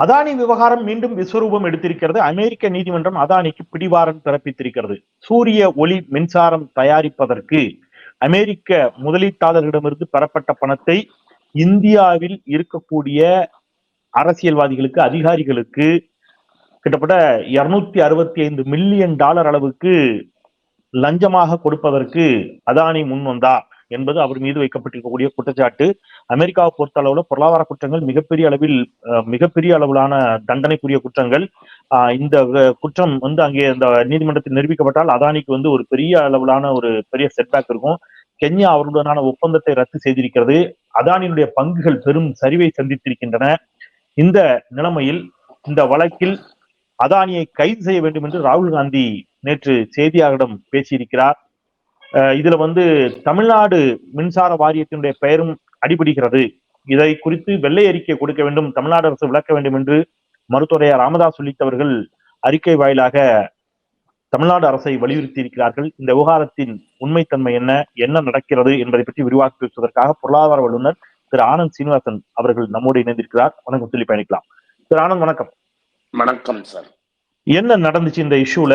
அதானி விவகாரம் மீண்டும் விஸ்வரூபம் எடுத்திருக்கிறது. அமெரிக்க நீதிமன்றம் அதானிக்கு பிடிவாரம் பிறப்பித்திருக்கிறது. சூரிய ஒளி மின்சாரம் தயாரிப்பதற்கு அமெரிக்க முதலீட்டாளர்களிடமிருந்து பெறப்பட்ட பணத்தை இந்தியாவில் இருக்கக்கூடிய அரசியல்வாதிகளுக்கு அதிகாரிகளுக்கு கிட்டத்தட்ட இருநூத்தி அறுபத்தி ஐந்து மில்லியன் டாலர் அளவுக்கு லஞ்சமாக கொடுப்பதற்கு அதானி முன் வந்தார் என்பது அவர் மீது வைக்கப்பட்டிருக்கக்கூடிய குற்றச்சாட்டு. அமெரிக்காவை பொறுத்த அளவுல பொருளாதார குற்றங்கள் மிகப்பெரிய அளவில் மிகப்பெரிய அளவிலான தண்டனைக்குரிய குற்றங்கள். ஆஹ், இந்த குற்றம் வந்து அங்கே இந்த நீதிமன்றத்தில் நிரூபிக்கப்பட்டால் அதானிக்கு வந்து ஒரு பெரிய அளவிலான ஒரு பெரிய செட்பேக் இருக்கும். கென்யா அவர்களுடனான ஒப்பந்தத்தை ரத்து செய்திருக்கிறது. அதானியினுடைய பங்குகள் பெரும் சரிவை சந்தித்திருக்கின்றன. இந்த நிலைமையில் இந்த வழக்கில் அதானியை கைது செய்ய வேண்டும் என்று ராகுல் காந்தி நேற்று செய்தியாளரிடம் பேசியிருக்கிறார். இதுல வந்து தமிழ்நாடு மின்சார வாரியத்தினுடைய பெயரும் அடிபடுகிறது. இதை குறித்து வெள்ளை அறிக்கை கொடுக்க வேண்டும் தமிழ்நாடு அரசு விளக்க வேண்டும் என்று மருத்துவரையர் ராமதாஸ் உள்ளிட்டவர்கள் அறிக்கை வாயிலாக தமிழ்நாடு அரசை வலியுறுத்தி இருக்கிறார்கள் இந்த விவகாரத்தின் உண்மைத்தன்மை என்ன என்ன நடக்கிறது என்பதை பற்றி விரிவாக பேசுவதற்காக பொருளாதார வல்லுநர் திரு ஆனந்த் சீனிவாசன் அவர்கள் நம்மோடு இணைந்திருக்கிறார். வணக்கம் சொல்லி பயணிக்கலாம். திரு ஆனந்த் வணக்கம். வணக்கம் சார். என்ன நடந்துச்சு இந்த இஷ்யூல?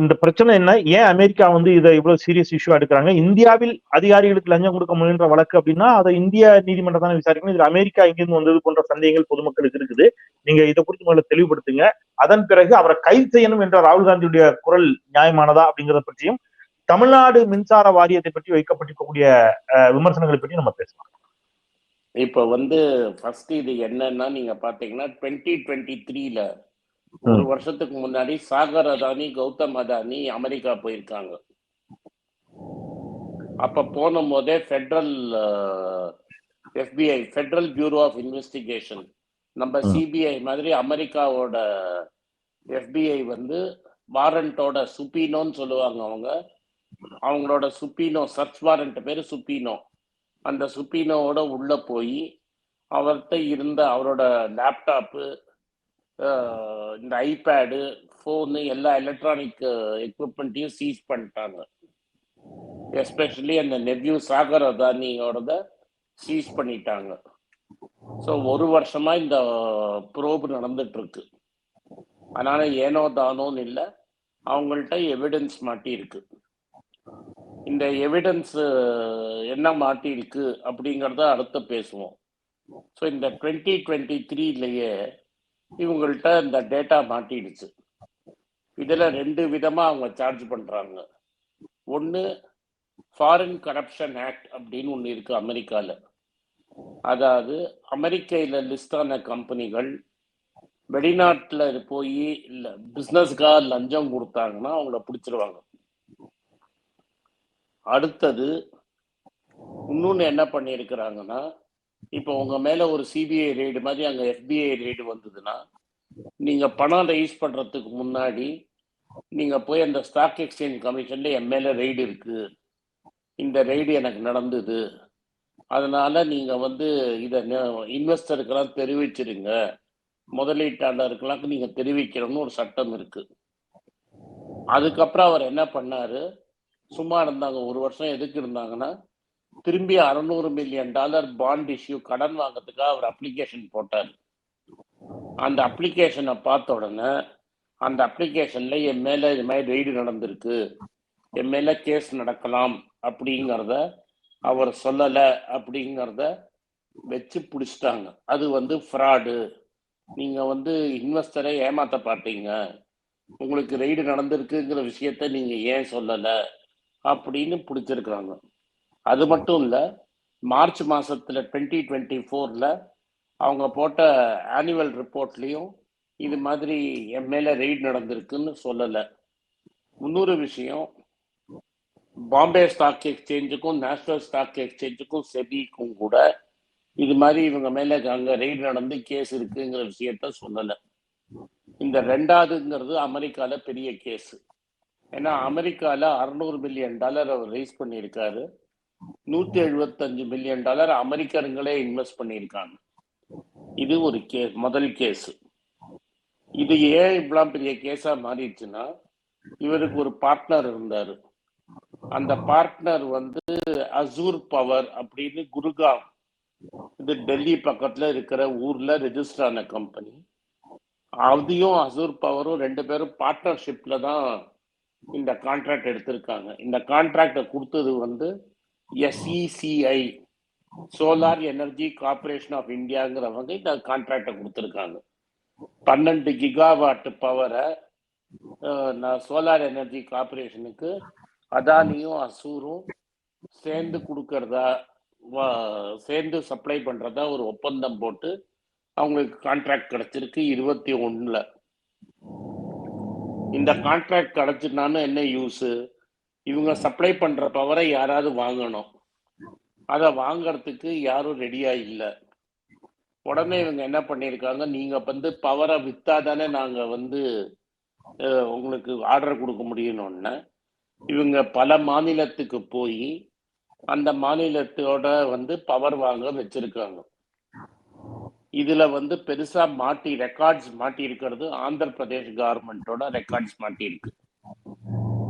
இந்த பிரச்சனை என்ன? ஏன் அமெரிக்கா வந்து இதை இவ்வளவு சீரியஸ் இஷ்யூ எடுக்கிறாங்க? இந்தியாவில் அதிகாரிகளுக்கு லஞ்சம் கொடுக்க முயன்ற வழக்கு அப்படின்னா அதை இந்திய நீதிமன்றம் தானே விசாரிக்கணும். இதுல அமெரிக்கா எங்கிருந்து வந்தது போன்ற சந்தேகங்கள் பொதுமக்களுக்கு இருக்குது. நீங்க இதை குறித்து முதல்ல தெளிவுபடுத்துங்க. அதன் பிறகு அவரை கைது செய்யணும் என்ற ராகுல் காந்தியுடைய குரல் நியாயமானதா அப்படிங்கறத பற்றியும் தமிழ்நாடு மின்சார வாரியத்தை பற்றி வைக்கப்பட்டிருக்கக்கூடிய அஹ், விமர்சனங்களை பற்றி நம்ம பேசலாம். இப்ப வந்து ஃபர்ஸ்ட் இது என்னன்னா நீங்க பாத்தீங்கன்னா டுவெண்ட்டி டுவெண்ட்டி த்ரீல ஒரு வருஷத்துக்கு முன்னாடி சாகர் அதானி கௌதம் அதானி அமெரிக்கா போயிருக்காங்க. அப்ப போன போதே federal FBI federal bureau of investigation நம்ம. சிபிஐ மாதிரி அமெரிக்காவோட எஃபிஐ வந்து வாரண்டோட சுப்பீனோன்னு சொல்லுவாங்க அவங்க. அவங்களோட சுப்பீனோ சர்ச் வாரண்ட் பேரு சுப்பீனோ. அந்த சுப்பீனோவோட உள்ள போய் அவர்கிட்ட இருந்த அவரோட லேப்டாப்பு இந்த ஐபேடு ஃபோனு எல்லா எலக்ட்ரானிக் எக்யூப்மெண்ட்டையும் சீஸ் பண்ணிட்டாங்க. எஸ்பெஷலி அந்த நெவ்யூ சாகர் அதானியோடத சீஸ் பண்ணிட்டாங்க. ஸோ ஒரு வருஷமா இந்த ப்ரோப் நடந்துட்டு இருக்கு அதனால ஏனோ தானோன்னு இல்லை அவங்கள்ட்ட எவிடன்ஸ் மாட்டி இருக்கு இந்த எவிடன்ஸ் என்ன மாட்டி இருக்கு அப்படிங்கிறத அடுத்து பேசுவோம். ஸோ இந்த டுவெண்ட்டி டுவெண்ட்டி த்ரீலேயே இவங்கள்ட்ட இந்த டேட்டா மாட்டிடுச்சு. இதில் ரெண்டு விதமாக அவங்க சார்ஜ் பண்ணுறாங்க ஒன்று ஃபாரின் கரப்ஷன் ஆக்ட் அப்படின்னு ஒன்று இருக்குது அமெரிக்காவில் அதாவது அமெரிக்கையில் லிஸ்ட் ஆன கம்பெனிகள் வெளிநாட்டில் போய் இல்லை பிஸ்னஸ்க்காக லஞ்சம் கொடுத்தாங்கன்னா அவங்கள பிடிச்சிருவாங்க. அடுத்தது இன்னொன்று என்ன பண்ணியிருக்கிறாங்கன்னா இப்போ உங்க மேல ஒரு சிபிஐ ரெய்டு மாதிரி அங்க எஃபிஐ ரெய்டு வந்ததுன்னா நீங்க பணம் ரைஸ் பண்றதுக்கு முன்னாடி நீங்க போய் அந்த ஸ்டாக் எக்ஸ்சேஞ்ச் கமிஷன்ல என் மேல ரெய்டு இருக்கு. இந்த ரெய்டு எனக்கு நடந்தது. அதனால நீங்க வந்து இதை இன்வெஸ்டருக்கெல்லாம் தெரிவிச்சிருங்க. முதலீட்டாளருக்கெல்லாம் நீங்க தெரிவிக்கணும்னு ஒரு சட்டம் இருக்கு. அதுக்கப்புறம் அவர் என்ன பண்ணாரு? சும்மா இருந்தாங்க. ஒரு வருஷம் எதுக்கு இருந்தாங்கன்னா திரும்பி அறுநூறு மில்லியன் டாலர் பாண்ட் இஷ்யூ கடன் வாங்குறதுக்காக அவர் அப்ளிகேஷன் போட்டார். அந்த அப்ளிகேஷனை பார்த்த உடனே அந்த அப்ளிகேஷன்ல என் மேல இது மாதிரி ரெய்டு நடந்திருக்கு. என் மேல கேஸ் நடக்கலாம் அப்படிங்கிறத அவர் சொல்லலை அப்படிங்கிறத வச்சு பிடிச்சிட்டாங்க. அது வந்து ஃப்ராடு நீங்க வந்து இன்வெஸ்டரை ஏமாத்த பார்த்தீங்க உங்களுக்கு ரெய்டு நடந்திருக்குங்கிற விஷயத்த நீங்க ஏன் சொல்லலை அப்படின்னு பிடிச்சிருக்கிறாங்க. அது மட்டும் இல்லை மார்ச் மாசத்துல டுவெண்ட்டி டுவெண்ட்டி ஃபோர்ல அவங்க போட்ட ஆனுவல் ரிப்போர்ட்லேயும் இது மாதிரி என் மேல ரெய்ட் நடந்திருக்குன்னு சொல்லலை. இன்னொரு விஷயம் பாம்பே ஸ்டாக் எக்ஸ்சேஞ்சுக்கும் நேஷனல் ஸ்டாக் எக்ஸ்சேஞ்சுக்கும் செபிக்கும் கூட இது மாதிரி இவங்க மேல அங்க ரெய்டு நடந்து கேஸ் இருக்குங்கிற விஷயத்த சொல்லலை. இந்த ரெண்டாவதுங்கிறது அமெரிக்கால பெரிய கேஸ் ஏன்னா அமெரிக்கால அறுநூறு மில்லியன் டாலர் அவர் ரைஸ் பண்ணியிருக்காரு. நூத்தி எழுபத்தஞ்சு மில்லியன் டாலர் அமெரிக்கருங்களே இன்வெஸ்ட் பண்ணியிருக்காங்க. இது ஒரு கே முதல் கேஸ் இது ஏன் இவ்வளவு பெரிய கேஸா மாறிடுச்சுன்னா இவருக்கு ஒரு பார்ட்னர் இருந்தாரு. அந்த பார்ட்னர் வந்து அசூர் பவர் அப்படின்னு குருகாம் இது டெல்லி பக்கத்துல இருக்கிற ஊர்ல ரெஜிஸ்டர் ஆன கம்பெனி அதையும் அசூர் பவரும் ரெண்டு பேரும் பார்ட்னர்ஷிப்ல தான் இந்த கான்ட்ராக்ட் எடுத்திருக்காங்க. இந்த கான்ட்ராக்டை கொடுத்தது வந்து SECI solar energy corporation of இந்தியாங்கிறவங்க இந்த கான்ட்ராக்டை கொடுத்துருக்காங்க. பன்னெண்டு கிகாவாட் பவரை நான் சோலார் எனர்ஜி கார்பரேஷனுக்கு அதானியும் அசூரும் சேர்ந்து கொடுக்கறதா வா- சேர்ந்து சப்ளை பண்ணுறதா ஒரு ஒப்பந்தம் போட்டு அவங்களுக்கு கான்ட்ராக்ட் கிடச்சிருக்கு இருபத்தி ஒன்றில் இந்த கான்ட்ராக்ட் கிடைச்சிருந்தான்னு என்ன யூஸு இவங்க சப்ளை பண்ற பவரை யாராவது வாங்கணும். அதை வாங்கறதுக்கு யாரும் ரெடியா இல்லை. உடனே இவங்க என்ன பண்ணியிருக்காங்க நீங்க வந்து பவரை வித்தாதானே நாங்க வந்து உங்களுக்கு ஆர்டர் கொடுக்க முடியணும்னு இவங்க பல மாநிலத்துக்கு போய் அந்த மாநிலத்தோட வந்து பவர் வாங்க வச்சிருக்காங்க. இதுல வந்து பெருசா மாட்டி ரெக்கார்ட்ஸ் மாட்டி இருக்கிறது ஆந்திர பிரதேஷ் கவர்மெண்டோட ரெக்கார்ட்ஸ் மாட்டி இருக்கு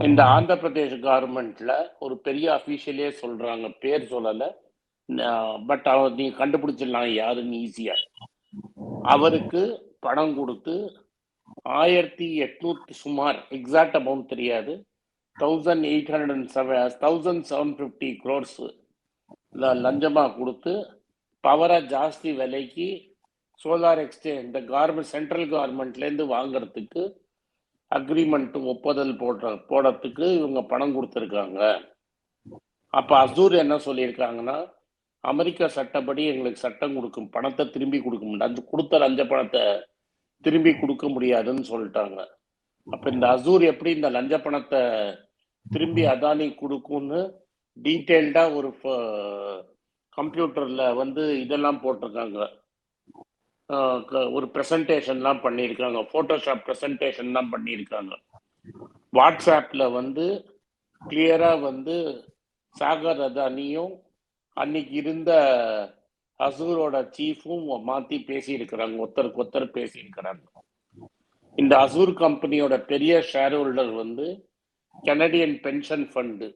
இந்த ஆந்திர பிரதேஷ் கவர்மெண்ட்ல ஒரு பெரிய அபிஷியலே சொல்றாங்க பேர் சொல்லல. பட் அவர் நீ கண்டுபிடிச்சிடலாம் யாருன்னு ஈஸியா அவருக்கு பணம் கொடுத்து ஆயிரத்தி எட்நூத்தி சுமார் எக்ஸாக்ட் அமௌண்ட் தெரியாது. Thousand eight hundred and seven thousand seven fifty crores லஞ்சமா கொடுத்து பவரை ஜாஸ்தி விலைக்கு சோலார் எக்ஸ்டே இந்த கவர்மெண்ட் சென்ட்ரல் கவர்மெண்ட்லேருந்து வாங்குறதுக்கு அக்ரிமெண்ட் ஒப்புதல் போடுற போடுறதுக்கு இவங்க பணம் கொடுத்துருக்காங்க. அப்போ அசூர் என்ன சொல்லியிருக்காங்கன்னா அமெரிக்கா சட்டப்படி எங்களுக்கு சட்டம் கொடுக்கும் பணத்தை திரும்பி கொடுக்க முடியாது. அந்த கொடுத்த லஞ்ச பணத்தை திரும்பி கொடுக்க முடியாதுன்னு சொல்லிட்டாங்க. அப்ப இந்த அசூர் எப்படி இந்த லஞ்ச பணத்தை திரும்பி அதானி கொடுக்கும்னு டீட்டெயில்டா ஒரு கம்ப்யூட்டர்ல வந்து இதெல்லாம் போட்டிருக்காங்க. ஒரு ப்ரெசன்டேஷன்லாம் பண்ணியிருக்காங்க ஃபோட்டோஷாப் ப்ரெசன்டேஷன்லாம் பண்ணியிருக்காங்க. வாட்ஸ்அப்பில் வந்து கிளியராக வந்து சாகர் அதானியும் அன்னைக்கு இருந்த அசூரோட சீஃபும் மாற்றி பேசியிருக்கிறாங்க. ஒருத்தருக்கு ஒருத்தர் பேசியிருக்கிறாங்க. இந்த அசூர் கம்பெனியோட பெரிய ஷேர் ஹோல்டர் வந்து கெனடியன் பென்ஷன் ஃபண்டு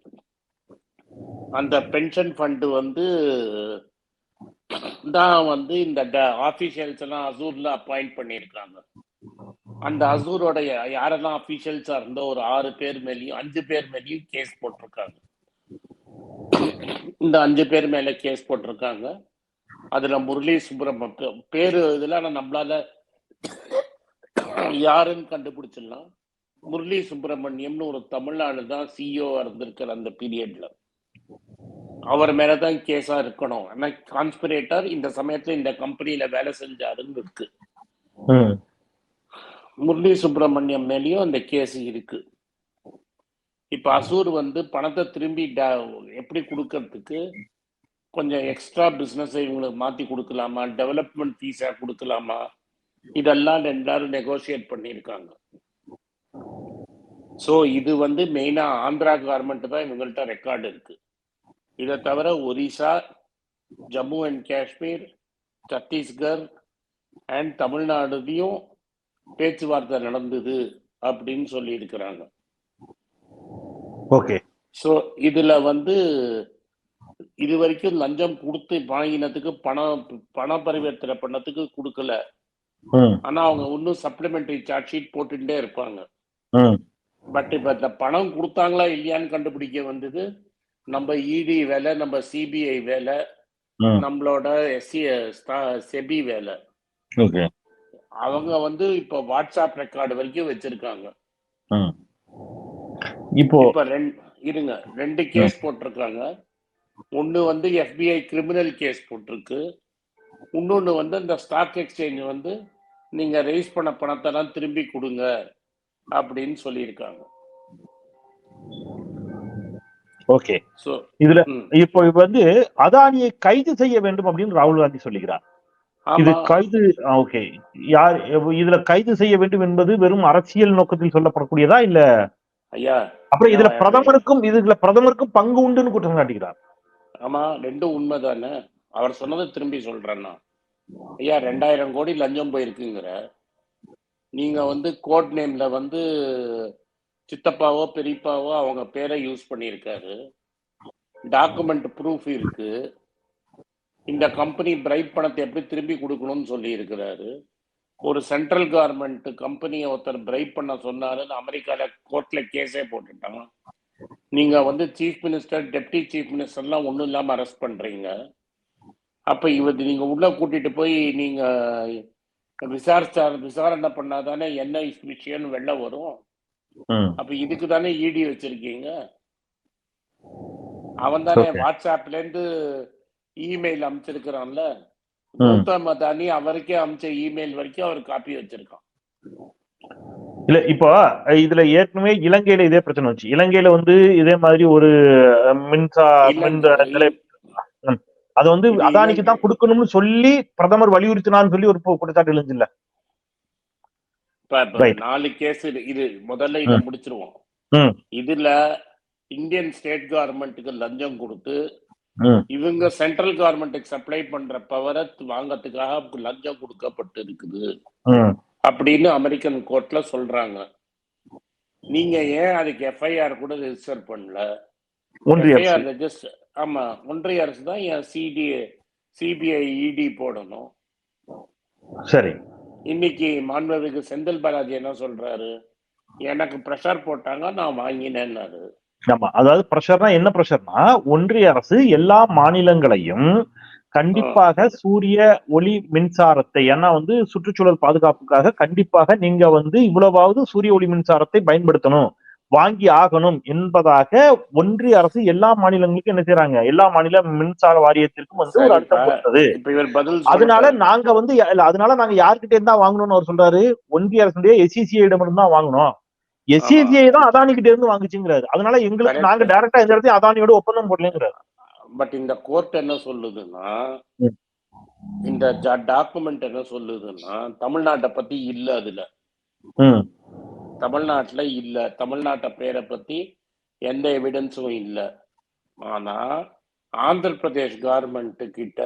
அந்த பென்ஷன் ஃபண்டு வந்து தான் வந்து இந்த ஆபீஷியல்ஸ் எல்லாம் அசூர்ல அப்பாயிண்ட் பண்ணியிருக்காங்க. அந்த அசூரோட யாரெல்லாம் அபிஷியல்ஸா இருந்தோ ஒரு ஆறு பேர் மேலேயும் அஞ்சு பேர் மேலேயும் கேஸ் போட்டிருக்காங்க. இந்த அஞ்சு பேர் மேல கேஸ் போட்டிருக்காங்க. அதுல முரளி சுப்பிரமணியம் பேரு இதெல்லாம் நம்மளால யாருன்னு கண்டுபிடிச்சிடலாம். முரளி சுப்பிரமணியம்னு ஒரு தமிழ்நாடு தான் சிஇஓ இருந்திருக்கிற அந்த பீரியட்ல அவர் மேலதான் கேஸா இருக்கணும். ஆனா கான்ஸ்பிரேட்டர் இந்த சமயத்துல இந்த கம்பெனில வேலை செஞ்சாருன்னு இருக்கு. முரளி சுப்பிரமணியம் மேலேயும் அந்த கேஸ் இருக்கு. இப்ப அசூர் வந்து பணத்தை திரும்பி எப்படி கொடுக்கறதுக்கு கொஞ்சம் எக்ஸ்ட்ரா பிசினஸ் இவங்களுக்கு மாத்தி கொடுக்கலாமா? டெவலப்மெண்ட் ஃபீஸா கொடுக்கலாமா? இதெல்லாம் எல்லாரும் நெகோசியேட் பண்ணியிருக்காங்க. ஸோ இது வந்து மெயினா ஆந்திரா கவர்மெண்ட் தான் இவங்கள்ட்ட ரெக்கார்டு இருக்கு. இதை தவிர ஒரிசா ஜம்மு அண்ட் காஷ்மீர் சத்தீஸ்கர் அண்ட் தமிழ்நாடுலையும் பேச்சுவார்த்தை நடந்தது அப்படின்னு சொல்லி இருக்கிறாங்க ஓகே. ஸோ இதுல வந்து இது வரைக்கும் லஞ்சம் கொடுத்து வாங்கினதுக்கு பணம் பண பரிவர்த்தனை பண்ணதுக்கு கொடுக்கல. ஆனா அவங்க இன்னும் சப்ளிமெண்டரி சார்ஜ் ஷீட் போட்டுட்டே இருப்பாங்க. பட் இப்ப இந்த பணம் கொடுத்தாங்களா இல்லையான்னு கண்டுபிடிக்க வந்தது நம்ம இடி வேலை நம்ம சிபிஐ வேலை நம்மளோட எஸ்சி செபி வேலை. அவங்க வந்து இப்ப வாட்ஸ்அப் ரெக்கார்டு வரைக்கும் வச்சிருக்காங்க. இப்போ இருங்க ரெண்டு கேஸ் போட்டிருக்காங்க. ஒன்னு வந்து எஃபிஐ கிரிமினல் கேஸ் போட்டிருக்கு. இன்னொன்னு வந்து இந்த ஸ்டாக் எக்ஸ்சேஞ்ச் வந்து நீங்க ரைஸ் பண்ண பணத்தெல்லாம் திரும்பி கொடுங்க அப்படின்னு சொல்லியிருக்காங்க. ஓகே இதுல இப்போ வந்து அதானியை கைது செய்ய வேண்டும் அப்படின்னு ராகுல் காந்தி சொல்லுகிறார் இது கைது ஓகே யார் இதுல கைது செய்ய வேண்டும் என்பது வெறும் அரசியல் நோக்கத்தில் சொல்லப்படக்கூடியதா இல்ல? ஐயா அப்புறம் இதுல பிரதமருக்கும் இதுல பிரதமருக்கும் பங்கு உண்டுன்னு குற்றம் சாட்டுகிறார் ஆமா ரெண்டும் உண்மைதானே? அவர் சொன்னதை திரும்பி சொல்றேன்னா ஐயா ரெண்டாயிரம் கோடி லஞ்சம் போயிருக்குங்கிற. நீங்க வந்து கோட் நேம்ல வந்து சித்தப்பாவோ பெரியப்பாவோ அவங்க பேரை யூஸ் பண்ணியிருக்காரு. டாக்குமெண்ட் ப்ரூஃப் இருக்கு. இந்த கம்பெனி பிரைட் பணத்தை எப்படி திரும்பி கொடுக்கணும்னு சொல்லி இருக்கிறாரு ஒரு சென்ட்ரல் கவர்மெண்ட் கம்பெனியை ஒருத்தர் பிரைட் பண்ண சொன்னாருன்னு அமெரிக்கால கோர்ட்ல கேஸே போட்டுட்டான். நீங்க வந்து சீஃப் மினிஸ்டர் டெப்டி சீஃப் மினிஸ்டர்லாம் ஒன்றும் இல்லாமல் அரெஸ்ட் பண்றீங்க. அப்ப இவர் நீங்க உள்ள கூட்டிட்டு போய் நீங்க விசாரிச்சா விசாரணை பண்ணாதானே என்ன விஷயம்னு வெளில வரும்? அப்ப இதுக்கு தானே இடி வச்சிருக்கீங்க? அவன் தானே. வாட்ஸ்அப்ல இருந்து இமெயில் அனுப்பிச்சிருக்கிறான்ல ம். கௌதம் அதானி அவருக்கே அனுப்பிச்ச இமெயில் வரைக்கும் அவர் காப்பி வச்சிருக்கான். இல்ல இப்போ இதுல ஏற்கனவே இலங்கையில இதே பிரச்சனை வச்சு இலங்கையில வந்து இதே மாதிரி ஒரு அஹ், மின்சா மின் இலங்கை- நிலை ம். அது வந்து அதானிக்கு தான் கொடுக்கணும்னு சொல்லி பிரதமர் வலியுறுத்தினான்னு சொல்லி ஒரு குற்றச்சாட்டு எழுந்துல. நாலு கேஸ் இது முதல்ல இதை. முடிச்சிருவோம். இதுல இந்தியன் ஸ்டேட் கவர்மெண்ட்டுக்கு லஞ்சம் கொடுத்து இவங்க சென்ட்ரல் கவர்மெண்ட்டுக்கு சப்ளை பண்ற பவரை வாங்கறதுக்காக லஞ்சம் கொடுக்கப்பட்டு இருக்குது. அப்படின்னு அமெரிக்கன் கோர்ட்ல சொல்றாங்க. நீங்க ஏன் அதுக்கு எஃப்ஐஆர் கூட ரெஜிஸ்டர் பண்ணல? எஃப்ஐஆர் ரெஜிஸ்டர் ஆமா ஒன்றிய அரசு தான் என் சிடி சிபிஐ இடி போடணும். சரி. இன்னைக்கு மாண்புமிகு செந்தில் பாலாஜி என்ன சொல்றாரு? எனக்கு ப்ரெஷர் போட்டாங்க நான் வாங்கினேன்னாரு. ஆமா அதாவது பிரஷர்னா என்ன பிரஷர்னா ஒன்றிய அரசு எல்லா மாநிலங்களையும் கண்டிப்பாக சூரிய ஒளி மின்சாரத்தை ஏன்னா வந்து சுற்றுச்சூழல் பாதுகாப்புக்காக கண்டிப்பாக நீங்க வந்து இவ்வளவாவது சூரிய ஒளி மின்சாரத்தை பயன்படுத்தணும். வாங்கி ஆகணும் என்பதாக ஒன்றிய அரசு எல்லா மாநிலங்களுக்கும் என்ன செய்றாங்க? எல்லா மாநில மின்சார வாரியத்திற்கும் வந்து ஒரு அழுத்தம் கொடுத்தது. அதனால. நாங்க வந்து அதனால நாங்க யார்கிட்ட இருந்தா வாங்கணும்னு அவர் சொல்றாரு. ஒன்றிய அரசுடைய எஸ்சிசிஐ இடம் தான் வாங்கணும். எஸ்சிசிஐ தான் அதானி கிட்ட இருந்து வாங்குச்சுங்கிறாரு. அதனால எங்களுக்கு. நாங்க டைரக்டா எந்த இடத்தையும் அதானியோட ஒப்பந்தம் போடலங்கிறாரு. பட் இந்த கோர்ட் என்ன சொல்லுதுன்னா. இந்த டாக்குமெண்ட் என்ன சொல்லுதுன்னா தமிழ்நாட்டை பத்தி இல்ல அதுல. தமிழ்நாட்டுல இல்ல தமிழ்நாட்டை பேரை பத்தி எந்த எவிடன்ஸும் இல்ல ஆனா ஆந்திர பிரதேஷ் கவர்மெண்ட் கிட்ட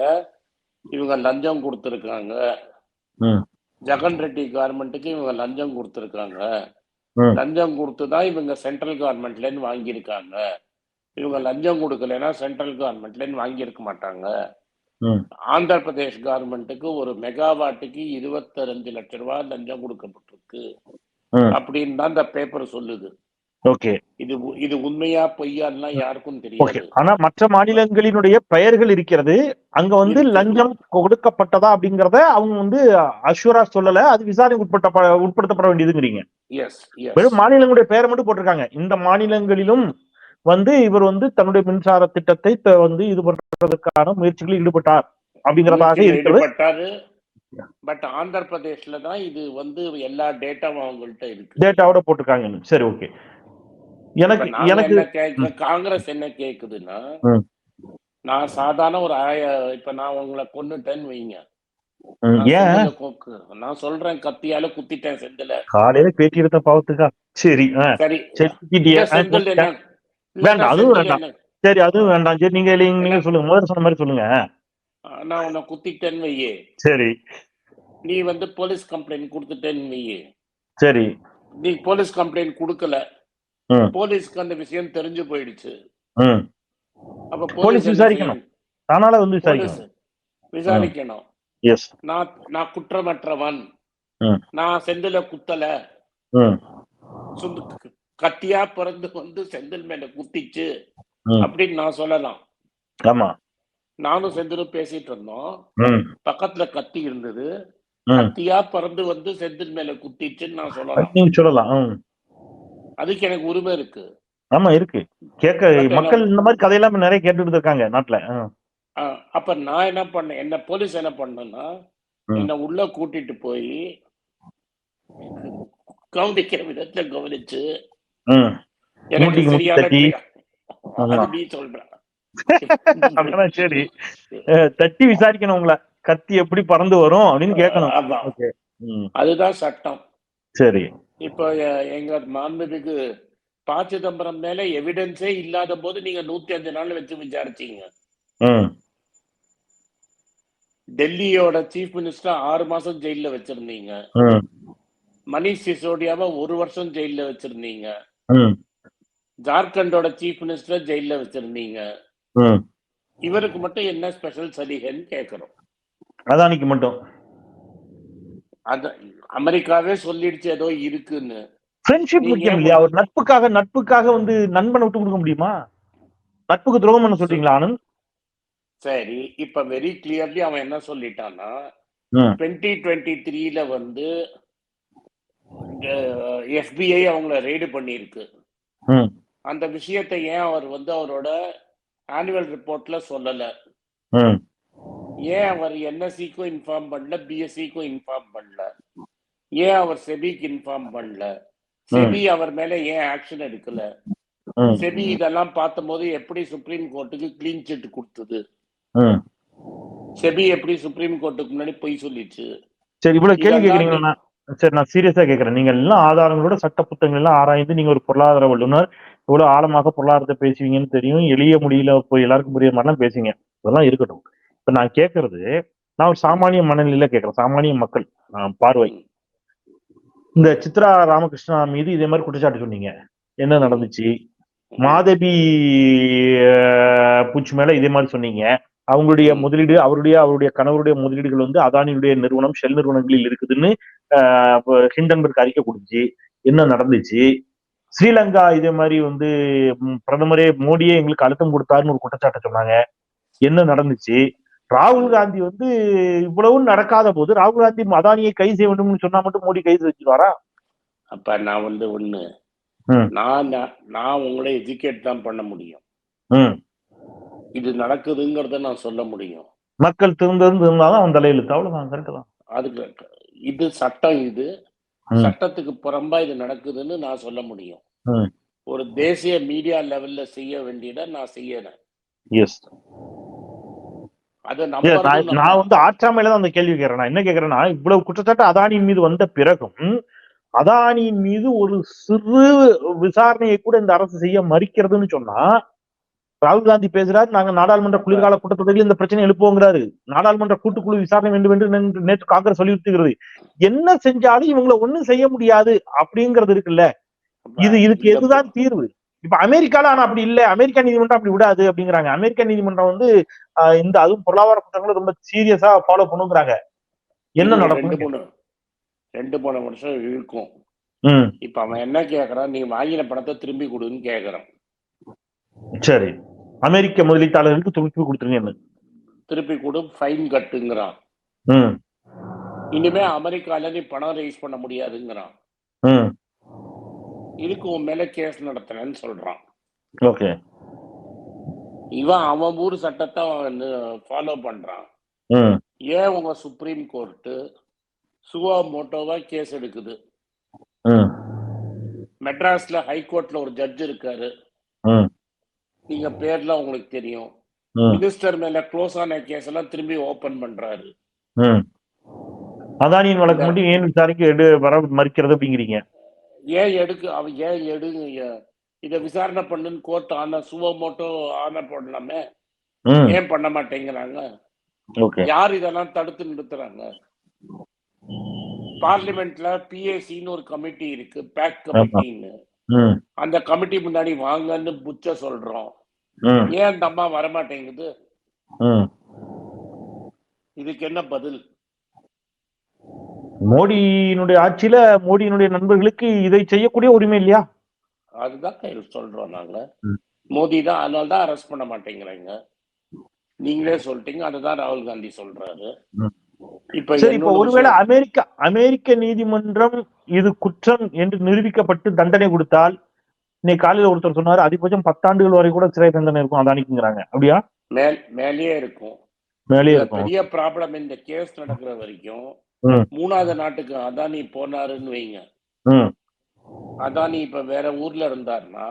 இவங்க லஞ்சம் கொடுத்துருக்காங்க. ஜெகன் ரெட்டி கவர்மெண்ட்டுக்கு இவங்க லஞ்சம் கொடுத்துருக்காங்க. லஞ்சம் கொடுத்து தான் இவங்க சென்ட்ரல் கவர்மெண்ட்ல இருந்து வாங்கியிருக்காங்க இவங்க லஞ்சம் கொடுக்கலைன்னா சென்ட்ரல் கவர்மெண்ட்ல இருந்து வாங்கியிருக்க மாட்டாங்க. ஆந்திர பிரதேஷ் கவர்மெண்ட்டுக்கு ஒரு மெகாவாட்டுக்கு இருபத்தஞ்சு லட்சம் ரூபாய் லஞ்சம் கொடுக்கப்பட்டிருக்கு. அப்படின்னு தான் இந்த பேப்பர் சொல்லுது. ஓகே. இது இது உண்மையா பொய்யான்லாம் யாருக்கும் ஓகே. தெரியாது. ஆனா மற்ற மாநிலங்களினுடைய பெயர்கள் இருக்கிறது. அங்க வந்து. லஞ்சம் கொடுக்கப்பட்டதா அப்படிங்கறத அவங்க வந்து அஷூரா சொல்லல. அது விசாரணை உட்பட்ட உட்படுத்தப்பட வேண்டியதுங்கிறீங்க. எஸ் வெறும் மாநிலங்களுடைய பெயரை மட்டும் போட்டிருக்காங்க. இந்த மாநிலங்களிலும் வந்து இவர் வந்து தன்னுடைய மின்சார திட்டத்தை வந்து இது பண்றதுக்கான முயற்சிகளில் ஈடுபட்டார் அப்படிங்கிறதாக இருக்கிறது. பட் ஆந்திர பிரதேஷ்ல தான் இது வந்து எல்லா டேட்டாவும் அவங்கள்ட்ட இருக்கு. டேட்டாவோட போட்டிருக்காங்க சரி ஓகே எனக்கு எனக்கு காங்கிரஸ் என்ன கேக்குதுன்னா. நான் சாதாரண ஒரு ஆய இப்ப நான் உங்களை கொன்னுட்டேன்னு வைங்க. நான் சொல்றேன் கத்தியால குத்திட்டேன் செந்தில. காலையில பேட்டி எடுத்த பாவத்துக்கா? சரி சரி. வேண்டாம், அதுவும் வேண்டாம். சரி அதுவும் வேண்டாம். சரி நீங்க நீங்க சொல்லுங்க. முதல்ல சொன்ன மாதிரி சொல்லுங்க. நான் உன்னை குத்திட்டேன்னு வையே. சரி. நீ வந்து போலீஸ் கம்ப்ளைண்ட் கொடுத்துட்டேன்னு வையே. சரி. நீ போலீஸ் கம்ப்ளைண்ட் கொடுக்கல. போலீஸ்க்கு அந்த விஷயம் தெரிஞ்சு போயிடுச்சு. அப்ப போலீஸ் விசாரிக்கணும். தானால வந்து விசாரிக்கணும். விசாரிக்கணும். எஸ் நான் நான் குற்றமற்றவன். நான் செந்தில குத்தல. கத்தியா பிறந்து வந்து செந்தில் மேல குத்திச்சு. அப்படின்னு நான் சொல்லலாம். ஆமா. நானும் செந்திலும் பேசிட்டு இருந்தோம். பக்கத்துல கத்தி இருந்தது. கத்தியா பிறந்து வந்து செந்தில் மேல குத்திச்சுன்னு நான் சொல்லலாம். சொல்லலாம். அதுக்கு எனக்கு உரிமை இருக்கு. ஆமா இருக்கு. கேட்க மக்கள் இந்த மாதிரி கதையெல்லாம் நிறைய கேட்டுட்டு இருக்காங்க நாட்டுல. அப்ப நான் என்ன பண்ணேன் என்ன போலீஸ் என்ன பண்ணேன்னா. என்ன உள்ள கூட்டிட்டு போய் கவனிக்கிற விதத்துல கவனிச்சு எனக்கு சரியான நீ சொல்ற. அதெல்லாம் சரி. தட்டி விசாரிக்கணும் உங்களை. கத்தி எப்படி பறந்து வரும் அப்படின்னு கேட்கணும். அதுதான் சட்டம். சரி. இப்போ எங்க மாண்புமிகு ப சிதம்பரம் மேல எவிடன்ஸே இல்லாத போது நீங்க நூத்தி அஞ்சு நாள் வச்சு விசாரிச்சீங்க. டெல்லியோட சீஃப் மினிஸ்டர் ஆறு மாசம் ஜெயில வச்சிருந்தீங்க. மணிஷ் சிசோடியாவை ஒரு வருஷம் ஜெயில வச்சிருந்தீங்க. ஜார்க்கண்டோட சீஃப் மினிஸ்டர் ஜெயில வச்சிருந்தீங்க. இவருக்கு மட்டும் என்ன ஸ்பெஷல் சலுகைன்னு கேட்கிறோம். அதானிக்கு மட்டும். அது அமெரிக்காவே சொல்லிடுச்சு ஏதோ இருக்குன்னு. ஃப்ரெண்ட்ஷிப் முக்கியம் இல்லையா? ஒரு நட்புக்காக நட்புக்காக வந்து நண்பனை விட்டு கொடுக்க முடியுமா? நட்புக்கு துரோகம் பண்ண சொல்றீங்களா ஆனந்த்? சரி இப்ப வெரி கிளியர்லி அவன் என்ன சொல்லிட்டான்னா ம். டுவெண்ட்டி டுவெண்ட்டி த்ரீல வந்து எஃபிஐ அவங்கள ரெய்டு பண்ணியிருக்கு. அந்த விஷயத்தை ஏன் அவர் வந்து அவரோட ஆனுவல் ரிப்போர்ட்ல சொல்லல. ஏன் அவர் என்எஸ்சிக்கும் இன்ஃபார்ம் பண்ணல பிஎஸ்சிக்கும் இன்ஃபார்ம் பண்ணல? ஏன் அவர் செபிக்கு இன்ஃபார்ம் பண்ணல? செபி அவர் மேல ஏன் ஆக்ஷன் எடுக்கல. செபி இதெல்லாம் பார்த்தபோது எப்படி சுப்ரீம் கோர்ட்டுக்கு கிளீன் சிட் கொடுத்தது. செபி எப்படி சுப்ரீம் கோர்ட்டுக்கு முன்னாடி பொய் சொல்லிச்சு? சரி இவ்வளவு கேள்வி கேக்குறீங்களா சரி நான் சீரியஸா கேக்குறேன் நீங்க எல்லாம் ஆதாரங்களோட சட்ட புத்தகங்கள் எல்லாம் ஆராய்ந்து நீங்க ஒரு பொருளாதார வல்லுநர் இவ்வளவு ஆழமாக பொருளாதாரத்தை பேசுவீங்கன்னு தெரியும். எளிய முடியல போய் எல்லாருக்கும் புரியுற மாதிரிலாம் பேசுவீங்க. இதெல்லாம் இருக்கட்டும். இப்ப நான் கேக்குறது நான் ஒரு சாமானிய மனநிலையில கேக்குறேன். சாமானிய மக்கள் பார்வை. இந்த சித்ரா ராமகிருஷ்ணா மீது இதே மாதிரி குற்றச்சாட்டு சொன்னீங்க. என்ன நடந்துச்சு? மாதவி பூச்சி மேல இதே மாதிரி சொன்னீங்க. அவங்களுடைய. முதலீடு அவருடைய அவருடைய கணவருடைய முதலீடுகள் வந்து அதானியுடைய நிறுவனம் ஷெல் நிறுவனங்களில் இருக்குதுன்னு ஹிண்டன்பர்க் அறிக்கை கொடுத்துச்சு என்ன நடந்துச்சு? ஸ்ரீலங்கா இதே மாதிரி வந்து பிரதமரே மோடியே எங்களுக்கு அழுத்தம் கொடுத்தாருன்னு ஒரு குற்றச்சாட்டை சொன்னாங்க. என்ன நடந்துச்சு? ராகுல் காந்தி வந்து இவ்வளவும் நடக்காத போது ராகுல் காந்தி அதானியை கைது செய்ய வேண்டும்னு சொன்னா மட்டும் மோடி கைது வச்சிருவாரா அப்ப நான் வந்து ஒண்ணு. நான் நான்- உங்களை எஜுகேட் தான் பண்ண முடியும். இது நடக்குதுங்கிறத நான் சொல்ல முடியும். மக்கள் திருந்தது இருந்தாலும் அவன் தலையெழுத்து. அவ்வளவுதான் கரெக்ட் தான். அதுக்கு இது சட்டம் இது. சட்டத்துக்கு புறம்பா இது நடக்குதுன்னு நான் சொல்ல முடியும். ஒரு தேசிய மீடியா லெவல்ல செய்ய வேண்டியதை நான் செய்யறேன். நான் வந்து ஆற்றாமையில தான் அந்த கேள்வி கேட்கிறேன் நான் என்ன கேட்கிறேன்னா இவ்வளவு குற்றச்சாட்டு அதானியின் மீது வந்த பிறகும் அதானியின் மீது ஒரு சிறு விசாரணையை கூட இந்த அரசு செய்ய மறுக்கிறதுன்னு சொன்னா ராகுல் காந்தி பேசுறாரு நாங்க நாடாளுமன்ற குளிர்கால கூட்டத்தொடரில் இந்த பிரச்சனை எழுப்புவோங்கிறாரு. நாடாளுமன்ற கூட்டுக்குழு விசாரணை வேண்டும் என்று நேற்று- காங்கிரஸ் வலியுறுத்துகிறது. என்ன செஞ்சாலும் இவங்களை ஒண்ணும் செய்ய முடியாது அப்படிங்கிறது இருக்குல்ல. இது இதுக்கு எதுதான் தீர்வு? இப்ப அமெரிக்கால ஆனா அப்படி இல்ல. அமெரிக்கா நீதிமன்றம் அப்படி விடாது அப்படிங்கிறாங்க. அமெரிக்கா நீதிமன்றம் வந்து இந்த அதுவும் பொருளாதார குற்றங்களை ரொம்ப சீரியஸா ஃபாலோ பண்ணுங்கிறாங்க. என்ன நடக்கும்? ரெண்டு மூணு வருஷம் இழுக்கும் ம். இப்ப அவன் என்ன கேக்குறான்? நீ வாங்கின பணத்தை திரும்பி கொடுன்னு கேக்குறான். சரி. அமெரிக்க முதலீட்டாளர்களுக்கு திருப்பி கொடுத்துருங்க என்ன? திருப்பி கொடு ஃபைன் கட்டுங்கிறான். ம். இனிமே அமெரிக்கால நீ பணம் ரைஸ் பண்ண முடியாதுங்கிறான். ம். இதுக்கு உன் மேல கேஸ் நடத்துறேன்னு சொல்றான். ஓகே. இவன் அவன் ஊர் சட்டத்தை ஃபாலோ பண்றான். ஏன் உங்க சுப்ரீம் கோர்ட்டு சுவா மோட்டோவா கேஸ் எடுக்குது? மெட்ராஸ்ல ஹைகோர்ட்ல ஒரு ஜட்ஜ் இருக்காரு. நீங்க பேர்ல உங்களுக்கு தெரியும். மினிஸ்டர் மேல க்ளோஸ் ஆன கேஸ் எல்லாம் திரும்பி ஓபன் பண்றாரு. அதானியின் வழக்கு மட்டும் ஏன் விசாரிக்க எடு வர மறுக்கிறது அப்படிங்கிறீங்க? ஏன் எடுக்கு அவன் ஏன் எடு இத விசாரணை பண்ணுன்னு கோர்ட் ஆன சுவோ மோட்டோ ஆன போடலாமே? ஏன் பண்ண மாட்டேங்கிறாங்க? யார் இதெல்லாம் தடுத்து நிறுத்துறாங்க? பார்லிமெண்ட்ல பிஏசின்னு ஒரு கமிட்டி இருக்கு பேக் கமிட்டின்னு அந்த கமிட்டி முன்னாடி வாங்கன்னு புச்ச சொல்றோம். ஏன் அந்த அம்மா வரமாட்டேங்குது? இதுக்கு என்ன பதில்? மோடியினுடைய ஆட்சியில மோடியினுடைய நண்பர்களுக்கு இதை செய்யக்கூடிய உரிமை இல்லையா? அதுதான் சொல்றோம் நாங்க. மோடி தான் அதனால தான் அரெஸ்ட் பண்ண மாட்டேங்கிறாங்க. நீங்களே சொல்லிட்டீங்க அதுதான் ராகுல் காந்தி சொல்றாரு. இப்ப சரி இப்போ ஒருவேளை. அமெரிக்கா அமெரிக்க நீதிமன்றம் இது குற்றம் என்று நிரூபிக்கப்பட்டு தண்டனை கொடுத்தால் இன்னைக்கு காலையில ஒருத்தர் சொன்னாரு அதிகபட்சம் பத்தாண்டுகள் வரை கூட சிறை தண்டனை இருக்கும் அதானிக்குங்கிறாங்க அப்படியா? மேல் மேலேயே இருக்கும். மேலே இதுல இருக்கும். பெரிய ப்ராப்ளம் இந்த கேஸ் நடக்கிற வரைக்கும். மூணாவது நாட்டுக்கு அதானி போனாருன்னு வைங்க. அதானி இப்ப வேற ஊர்ல இருந்தாருன்னா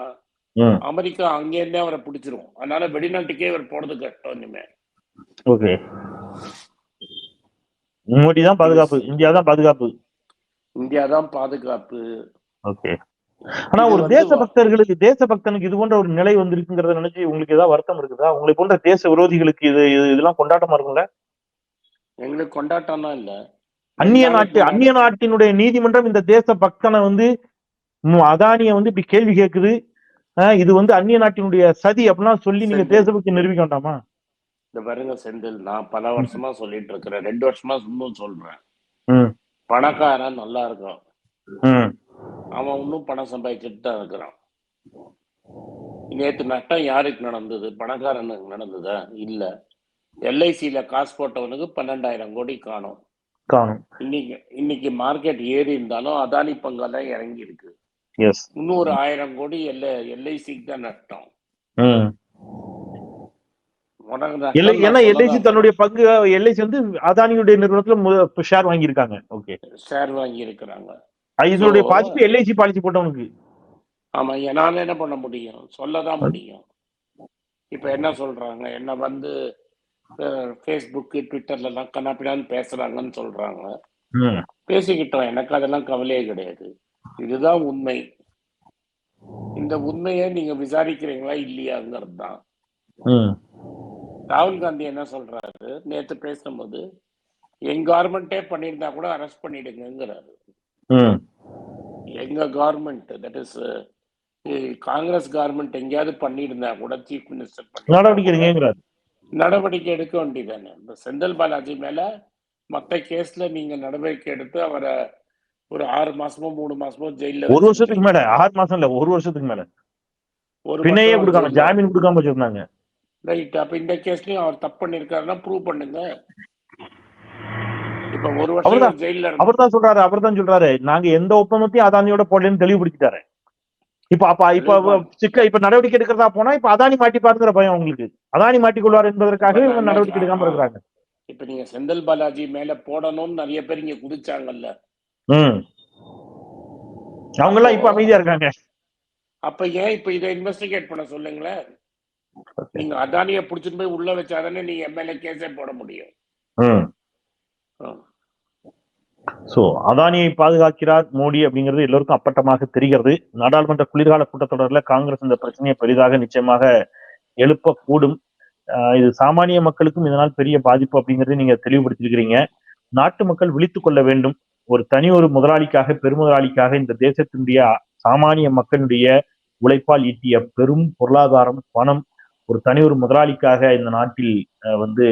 அமெரிக்கா அங்கேருந்தே அவரை பிடிச்சிரும். அதனால வெளிநாட்டுக்கே இவர் போறது கஷ்டம் இனிமே. ஓகே. மோடி தான் பாதுகாப்பு இந்தியா தான் பாதுகாப்பு. இந்தியா தான் பாதுகாப்பு. ஓகே. ஆனா ஒரு தேசபக்தர்களுக்கு தேசபக்தனுக்கு இது போன்ற ஒரு நிலை வந்திருக்குங்கிறத நினைச்சு உங்களுக்கு ஏதாவது வருத்தம் இருக்குதா? உங்களை போன்ற தேச விரோதிகளுக்கு இது இது- இதெல்லாம் கொண்டாட்டமா இருக்கும்ல? எங்களுக்கு கொண்டாட்டம்லாம் இல்ல. அந்நிய நாட்டு அந்நிய நாட்டினுடைய நீதிமன்றம் இந்த தேச பக்தனை வந்து அதானிய வந்து இப்படி கேள்வி கேக்குது. ஆஹ் இது வந்து அந்நிய நாட்டினுடைய சதி அப்படிலாம் சொல்லி நீங்க. தேசபக்தி நிரூபிக்க வேண்டாமா? இந்த பாருங்க செந்தில் நான் பல வருஷமா சொல்லிட்டு இருக்கிறேன் ரெண்டு வருஷமா இன்னும் சொல்றேன். பணக்காரன் நல்லா இருக்கான். ம். அவன் இன்னும் பணம் சம்பாதிச்சுட்டு தான் இருக்கிறான். நேத்து நட்டம் யாருக்கு நடந்தது? பணக்காரனுக்கு நடந்ததா? இல்ல. எல்ஐசியில காசு போட்டவனுக்கு பன்னெண்டாயிரம் கோடி காணும். இன்னைக்கு இன்னைக்கு மார்க்கெட் ஏறி இருந்தாலும் அதானி பங்கெல்லாம் இறங்கி இருக்கு ஒரு ஆயிரம் கோடி எல்ஐ எல்ஐசிக்கு தான் நட்டம் ம் உனக்கு எல்ஐ நட்டம் ஏன்னா எல்ஐசி தன்னுடைய பங்கு எல்ஐசி வந்து அதானியுடைய நிறுவனத்துல ஷேர் வாங்கியிருக்காங்க. ஓகே ஷேர் வாங்கி இருக்கிறாங்க இதனுடைய பாதிப்பு எல்ஐசி பாலிசி போட்டவனுக்கு. ஆமா என்னால என்ன பண்ண முடியும்? சொல்லதான் முடியும். இப்ப என்ன சொல்றாங்க? என்ன வந்து ஃபேஸ்புக்கு ட்விட்டர்ல எல்லாம் கண்ணாப்பிடான்னு பேசுறாங்கன்னு சொல்றாங்க. பேசிக்கிட்டோம். எனக்கு அதெல்லாம் கவலையே கிடையாது. இதுதான் உண்மை. இந்த உண்மையை நீங்க விசாரிக்கிறீங்களா இல்லையாங்கிறது தான். ராகுல் காந்தி என்ன சொல்றாரு? நேத்து பேசும்போது எங்க கவர்மெண்டே பண்ணியிருந்தா கூட அரெஸ்ட் பண்ணிடுங்கிறாரு எங்க government that is Congress government எங்கேயாவது பண்ணியிருந்தா கூட சீஃப் மினிஸ்டர் நடவடிக்கை நடவடிக்கை எடுக்க வேண்டியதானே இந்த செந்தில் பாலாஜி மேல மத்த கேஸ்ல நீங்க நடவடிக்கை எடுத்து அவரை ஒரு ஆறு மாசமோ மூணு மாசமோ ஜெயில ஒரு வருஷத்துக்கு மேல ஆறு மாசம் இல்ல ஒரு வருஷத்துக்கு மேல. ஒரு பிணையே கொடுக்காம. ஜாமீன் கொடுக்காம வச்சிருந்தாங்க. ரைட் அப்ப இந்த கேஸ்லயும் அவர் தப்பு பண்ணிருக்காருன்னா ப்ரூவ் பண்ணுங்க. இப்ப ஒரு வருஷம் இருந்தா- அவர் தான் சொல்றாரு அவர் தான் சொல்றாரு. நாங்க எந்த ஒப்பந்தத்தையும் அதானியோட போடலன்னு தெளிவுபடுத்திட்டாரு. இப்ப அப்ப இப்ப சிக்க இப்ப நடவடிக்கை எடுக்கிறதா போனா இப்ப அதானி மாட்டிப்பாருங்கிற பயம் உங்களுக்கு. அதானி மாட்டிக்கொள்வார் என்பதற்காக இவங்க நடவடிக்கை எடுக்காம இருக்கிறாங்க. இப்ப நீங்க செந்தில் பாலாஜி மேல போடணும்னு நிறைய பேர் இங்க குதிச்சாங்கல்ல. ம். அவங்க எல்லாம் இப்ப அமைதியா இருக்காங்க. அப்ப ஏன் இப்ப இதை இன்வெஸ்டிகேட் பண்ண சொல்லுங்களேன்? நீங்க அதானிய புடிச்சிட்டு போய் உள்ள வச்சாதானே நீங்க எம்எல்ஏ கேஸே போட முடியும். சோ அதானியை பாதுகாக்கிறார் மோடி அப்படிங்கிறது எல்லோருக்கும் அப்பட்டமாக தெரிகிறது. நாடாளுமன்ற குளிர்கால கூட்டத்தொடர்ல காங்கிரஸ் இந்த பிரச்சனையை பெரிதாக நிச்சயமாக எழுப்பக்கூடும். இது சாமானிய மக்களுக்கும் இதனால் பெரிய பாதிப்பு அப்படிங்கறதை நீங்க தெளிவுபடுத்திருக்கிறீங்க நாட்டு மக்கள் விழித்துக் கொள்ள வேண்டும். ஒரு தனி ஒரு முதலாளிக்காக பெருமுதலாளிக்காக இந்த தேசத்தினுடைய சாமானிய மக்களுடைய உழைப்பால் ஈட்டிய பெரும் பொருளாதாரம் பணம் ஒரு தனி ஒரு முதலாளிக்காக இந்த நாட்டில் வந்து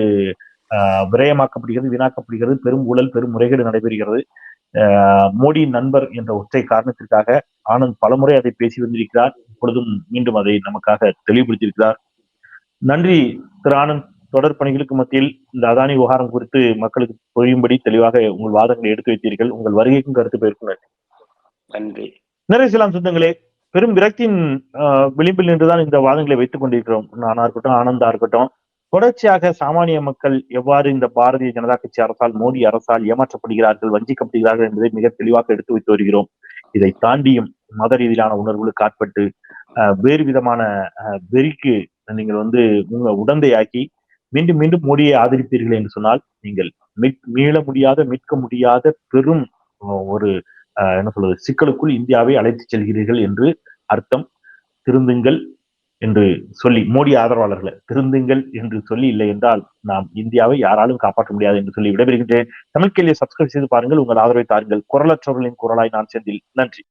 விரயமாக்கப்படுகிறது வீணாக்கப்படுகிறது பெரும் ஊழல் பெரும் முறைகேடு நடைபெறுகிறது. மோடியின் நண்பர் என்ற ஒற்றை காரணத்திற்காக ஆனந்த் பலமுறை அதை பேசி வந்திருக்கிறார். இப்பொழுதும் மீண்டும் அதை நமக்காக தெளிவுபடுத்தியிருக்கிறார். நன்றி திரு ஆனந்த். தொடர் பணிகளுக்கு மத்தியில் இந்த அதானி விவகாரம் குறித்து மக்களுக்கு புரியும்படி தெளிவாக உங்கள் வாதங்களை எடுத்து வைத்தீர்கள். உங்கள் வருகைக்கும் கருத்து பெயர்க்கும் நன்றி. நன்றி. சிலாம் சொந்தங்களே. பெரும் விரக்தியின் ஆஹ், விளிம்பில் நின்றுதான் இந்த வாதங்களை வைத்துக் கொண்டிருக்கிறோம். நானா இருக்கட்டும் ஆனந்தா இருக்கட்டும். தொடர்ச்சியாக சாமானிய மக்கள் எவ்வாறு இந்த பாரதிய ஜனதா கட்சி அரசால் மோடி அரசால் ஏமாற்றப்படுகிறார்கள் வஞ்சிக்கப்படுகிறார்கள் என்பதை மிக தெளிவாக எடுத்து வைத்து வருகிறோம். இதை தாண்டியும் மத ரீதியிலான உணர்வுகளுக்கு ஆட்பட்டு வேறு விதமான வெறிக்கு நீங்கள் வந்து உங்க உடந்தையாக்கி மீண்டும் மீண்டும் மோடியை ஆதரிப்பீர்கள் என்று சொன்னால் நீங்கள் மீட்- மீள முடியாத மீட்க முடியாத பெரும் ஒரு என்ன சொல்வது சிக்கலுக்குள் இந்தியாவை அழைத்துச் செல்கிறீர்கள் என்று அர்த்தம். திருந்துங்கள் என்று சொல்லி மோடி ஆதரவாளர்களை திருந்துங்கள் என்று சொல்லி இல்லை என்றால் நாம் இந்தியாவை யாராலும் காப்பாற்ற முடியாது என்று சொல்லி விடைபெறுகின்றேன். தமிழ் கேள்வியை சப்ஸ்கிரைப் செய்து பாருங்கள் உங்கள் ஆதரவை தாருங்கள். குரலற்றவர்களின் குரலாய் நான் செந்தில். நன்றி.